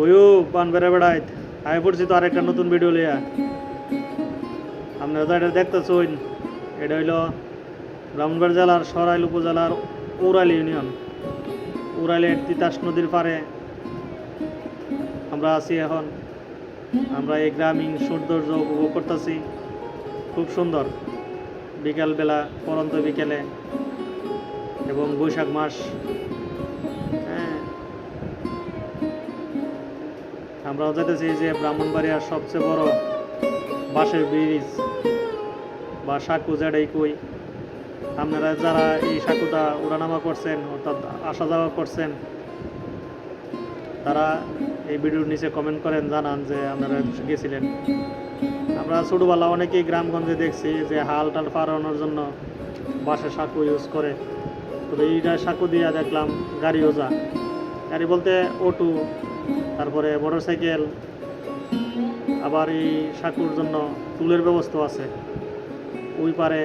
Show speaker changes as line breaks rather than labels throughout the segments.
ওয়ু পান বেড়ে বেড়াই আয় পড়ছি তো আরেকটা নতুন ভিডিও লিয়া। আপনারা তো এটা দেখতেছেন এটা হইল ব্রাহ্মণবাড়ি জেলার সরাইল উপজেলার উরাইল ইউনিয়ন। উরাইলের তিতাস নদীর পাড়ে আমরা আছি এখন। আমরা এই গ্রামীণ সৌন্দর্য উপভোগ করতেছি। খুব সুন্দর। বিকালবেলা পরন্ত বিকেলে এবং বৈশাখ মাস আমরাও যেতেছি যে ব্রাহ্মণবাড়িয়ার সবচেয়ে বড় বাঁশের ব্রিজ বা সাঁকু যেটাই কই, আপনারা যারা এই সাঁকুটা উড়ানামা করছেন, অর্থাৎ আসা যাওয়া করছেন, তারা এই ভিডিওর নিচে কমেন্ট করেন, জানান যে আপনারা গেছিলেন। আমরা ছোটোবেলা অনেকেই গ্রামগঞ্জে দেখছি যে হাল টাল পারানোর জন্য বাসে সাঁকু ইউজ করে। তবে এইটা সাঁকু দিয়ে দেখলাম গাড়িও যা গাড়ি বলতে অটো তারপরে মোটর সাইকেল আবার এই সাঁকুর জন্য টুলের ব্যবস্থা আছে। ওই পারে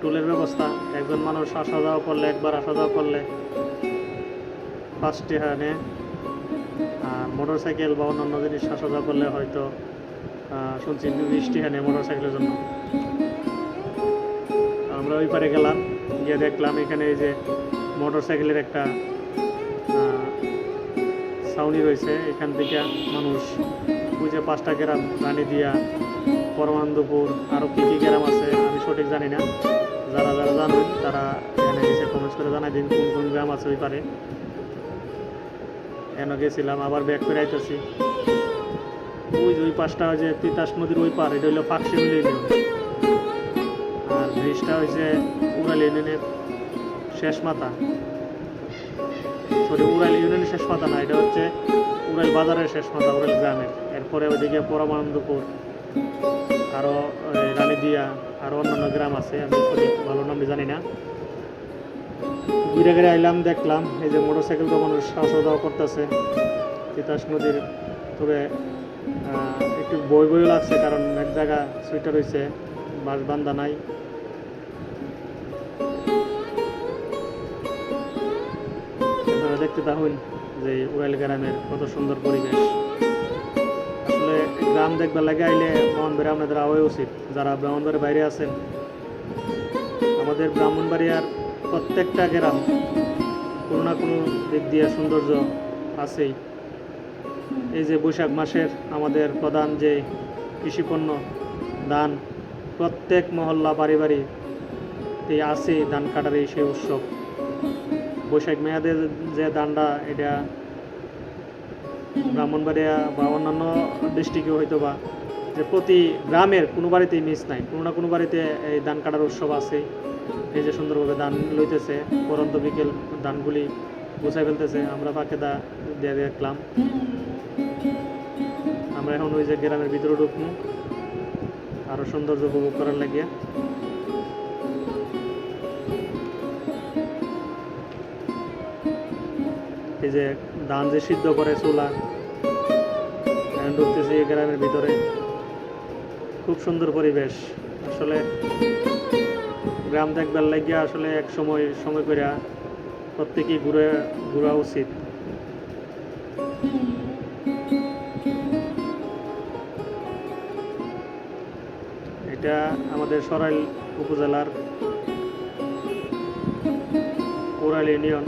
টুলের ব্যবস্থা, একজন মানুষ আসা যাওয়া করলে, একবার আসা যাওয়া করলে ফার্স্টে হানে আর মোটর সাইকেল বা অন্যান্য জিনিস আসা যাওয়া করলে হয়তো শুনছি বৃষ্টি হানে মোটর সাইকেলের জন্য। আমরা ওই পারে গেলাম, গিয়ে দেখলাম এখানে এই যে মোটর সাইকেলের একটা ছাউনি রয়েছে, এখান থেকে মানুষ যে পাঁচটা গ্রাম রানী দিয়া, পরমানন্দপুর আরও কী কী গ্রাম আছে, আমি সঠিক জানি না। যারা যারা জানেন, তারা এখানে এসে কমেন্টস করে জানাই দিন কোন কোন গ্রাম আছে ওই পারে। এনে গেছিলাম, আবার ব্যাক করে আইতেছি। ওই যে ওই পাশটা যে তিতাস নদীর ওই পার, এটা হইল পাকশিমলি ইউনিয়ন আর ব্রিজটা হয়েছে উড়াল ইউনিয়নের শেষ মাথা। সরি উড়াইল ইউনিয়নের শেষ মাথা না, এটা হচ্ছে উড়াইল বাজারের শেষ মাথা উড়াইল গ্রামের। এরপরে ওইদিকে পরমানন্দপুর আরও রানীদিয়া আরও অন্যান্য গ্রাম আছে, আমি সঠিক ভালো নামে জানি না। ঘুরে ঘুরে আইলাম, দেখলাম, এই যে মোটর সাইকেল তো মানুষ আসা যাওয়া করতেছে। তিতাস নদীর তবে একটু বই বই লাগছে, কারণ এক জায়গা সুইটার হয়েছে বাঁশ বান্ধা নাই। দেখতে থাকুন যে উড়াইল গ্রামের কত সুন্দর পরিবেশ। আসলে গ্রাম দেখবার লাগে আইলে ব্রাহ্মণবাড়ি আপনাদের আওয়াই উচিত। যারা ব্রাহ্মণবাড়ির বাইরে আছেন, আমাদের ব্রাহ্মণবাড়িয়ার প্রত্যেকটা গ্রাম কোনো না কোনো দিক দিয়ে সৌন্দর্য আছেই। এই যে বৈশাখ মাসের আমাদের প্রধান যে কৃষিপণ্য ধান, প্রত্যেক মহল্লা বাড়ি বাড়ি এই আছে ধান কাটার এই সেই উৎসব। বৈশাখ মেয়াদের যে ধানটা এটা ব্রাহ্মণবাড়িয়া বা অন্যান্য ডিস্ট্রিক্টে হয়তো বা যে প্রতি গ্রামের কোনো বাড়িতেই মিস নাই। কোনো না কোনো বাড়িতে এই ধান কাটার উৎসব আছে। এই যে সুন্দরভাবে ধান লইতেছে, পরন্ত বিকেল ধানগুলি গুছাই ফেলতেছে, আমরা পাকে দা দিয়ে দেখলাম। আমরা এখন ওই যে গ্রামের ভিতরে ঢুকবো। আরও সৌন্দর্য উপভোগ করার লাগিয়া। যে ধান যে সিদ্ধ করে চুলা ঢুকতেছি গ্রামের ভিতরে। খুব সুন্দর পরিবেশ। আসলে গ্রাম দেখবার লাগিয়া আসলে এক সময় সময় করে প্রত্যেকেই ঘুরে, ঘোরা উচিত। এটা আমাদের সরাইল উপজেলার কোরাইল ইউনিয়ন।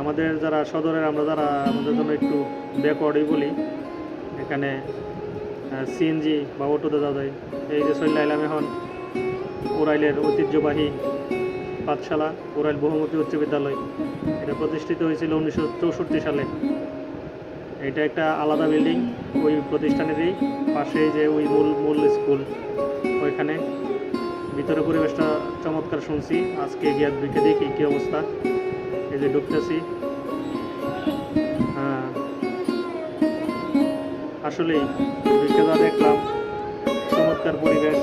আমাদের যারা সদরের, আমরা যারা আমাদের জন্য একটু ব্যাকওয়ার্ডই বলি, এখানে সিএনজি বা অটোতে যাওয়া যায়, এই যে চলে আইলাম এখন, ওরাইলের ঐতিহ্যবাহী পাঠশালা, ওরাইল বহুমুখী উচ্চ বিদ্যালয়। এটা প্রতিষ্ঠিত হয়েছিল উনিশশো চৌষট্টি সালে। এটা একটা আলাদা বিল্ডিং ওই প্রতিষ্ঠানেরই পাশে যে ওই মূল মূল স্কুল ওইখানে। ভিতরে পরিবেশটা চমৎকার শুনছি, আজকে গিয়ে দেখি কী অবস্থা। এই যে ঢুকতেছি। আসলেই ঢুকে যা দেখলাম চমৎকার পরিবেশ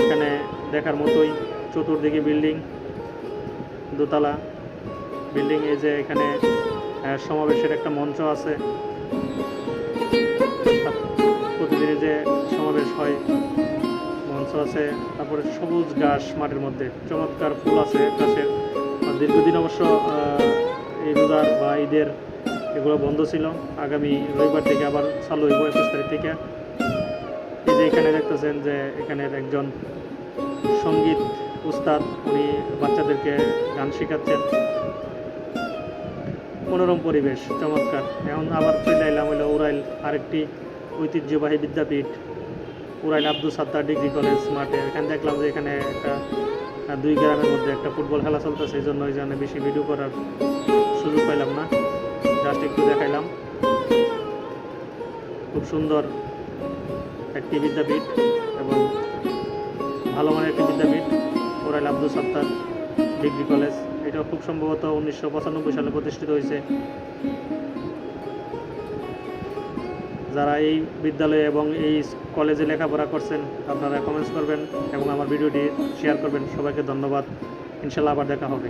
এখানে দেখার মতোই। চতুর্দিকে বিল্ডিং, দোতলা। বিল্ডিং এই যে এখানে সমাবেশের একটা মঞ্চ আছে। প্রতিদিনে যে সমাবেশ হয়, মঞ্চ আছে। তারপরে সবুজ ঘাস মাঠের মধ্যে। চমৎকার ফুল আছে গাছের দীর্ঘদিন অবশ্য এই রোজার বা ঈদের এগুলো বন্ধ ছিল। আগামী রবিবার থেকে আবার চালু হইব একুশ তারিখ থেকে। এই যে এখানে দেখতেছেন যে এখানের একজন সংগীত উস্তাদ, উনি বাচ্চাদেরকে গান শেখাচ্ছেন। মনোরম পরিবেশ, চমৎকার। এখন আবার চলে এলাম হলো উড়াইল আরেকটি ঐতিহ্যবাহী বিদ্যাপীঠ উড়াইল আব্দুল সাত্তার ডিগ্রি কলেজ মাঠে। এখানে দেখলাম যে এখানে একটা দুই গ্রামের মধ্যে একটা ফুটবল খেলা চলতেছে, এই জন্য ওই জন্য বেশি ভিডিও করার সুযোগ পাইলাম না। জাস্ট একটু দেখাইলাম। খুব সুন্দর একটি বিদ্যাপীঠ এবং ভালো মানের একটি বিদ্যাপীঠ, ওরাইল আব্দুল সত্তার ডিগ্রি কলেজ। এটা খুব সম্ভবত উনিশশো পঁচানব্বই সালে প্রতিষ্ঠিত হয়েছে। যারা এই বিদ্যালয়ে এবং এই কলেজে লেখাপড়া করছেন, আপনারা কমেন্টস করবেন এবং আমার ভিডিওটি শেয়ার করবেন। সবাইকে ধন্যবাদ। ইনশাল্লাহ আবার দেখা হবে।